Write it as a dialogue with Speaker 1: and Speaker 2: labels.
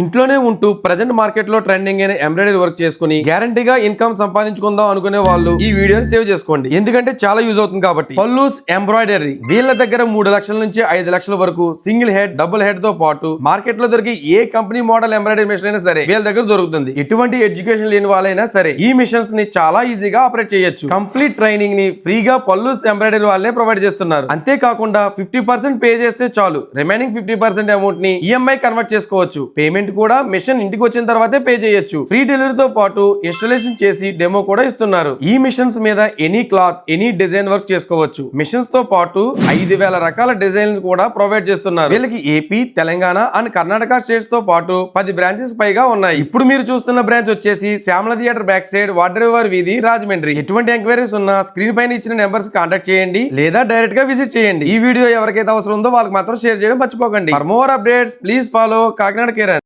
Speaker 1: ఇంట్లోనే ఉంటూ ప్రజెంట్ మార్కెట్లో ట్రెండింగ్ అయిన ఎంబ్రాయిడరీ వర్క్ చేసుకుని గ్యారంటీగా ఇన్కమ్ సంపాదించుకుందాం అనుకునే వాళ్ళు ఈ వీడియోని సేవ్ చేసుకోండి. ఎందుకంటే చాలా యూజ్ అవుతుంది కాబట్టి. పల్లూస్ ఎంబ్రాయిడరీ వీళ్ళ దగ్గర మూడు లక్షల నుంచి ఐదు లక్షల వరకు సింగిల్ హెడ్ డబుల్ హెడ్తో పాటు మార్కెట్లో దొరికి ఏ కంపెనీ మోడల్ ఎంబ్రాయిడరీ మిషన్ అయినా సరే వీళ్ళ దగ్గర దొరుకుతుంది. ఎటువంటి ఎడ్యుకేషన్ లేని వాళ్ళైనా సరే ఈ మిషన్స్ని చాలా ఈజీగా ఆపరేట్ చేయొచ్చు. కంప్లీట్ ట్రైనింగ్ని ఫ్రీగా పల్లూస్ ఎంబ్రాయిడరీ వాళ్ళే ప్రొవైడ్ చేస్తున్నారు. అంతేకాకుండా ఫిఫ్టీ పర్సెంట్ పే చేస్తే చాలు. రిమైనింగ్ ఫిఫ్టీ పర్సెంట్ అమౌంట్ని ఈఎంఐ కన్వర్ట్ చేసుకోవచ్చు. పేమెంట్ కూడా మిషన్ ఇంటికి వచ్చిన తర్వాతే పే చేయొచ్చు. ఫ్రీ డెలివరీతో పాటు ఇన్స్టాలేషన్ చేసి డెమో కూడా ఇస్తున్నారు. ఈ మిషన్స్ మీద any cloth any design work చేసుకోవచ్చు. మిషన్స్తో పాటు ఐదు వేల రకాల డిజైన్స్ కూడా ప్రొవైడ్ చేస్తున్నారు. వీళ్ళకి ఏపీ తెలంగాణ అండ్ కర్ణాటక స్టేట్స్తో పాటు పది బ్రాంచెస్ పైగా ఉన్నాయి. ఇప్పుడు మీరు చూస్తున్న బ్రాంచ్ వచ్చేసి Shyamala theatre back side water వీధి రాజమండ్రి. ఎటువంటి ఎంక్వైరీస్ ఉన్నా స్క్రీన్ పైన ఇచ్చిన నెంబర్స్ కాంటాక్ట్ చేయండి లేదా డైరెక్ట్గా విజిట్ చేయండి. ఈ వీడియో ఎవరికైతే అవసరం ఉందో వాళ్ళకి మాత్రం షేర్ చేయడం మర్చిపోకండి. For more updates please follow Kakinada Karen.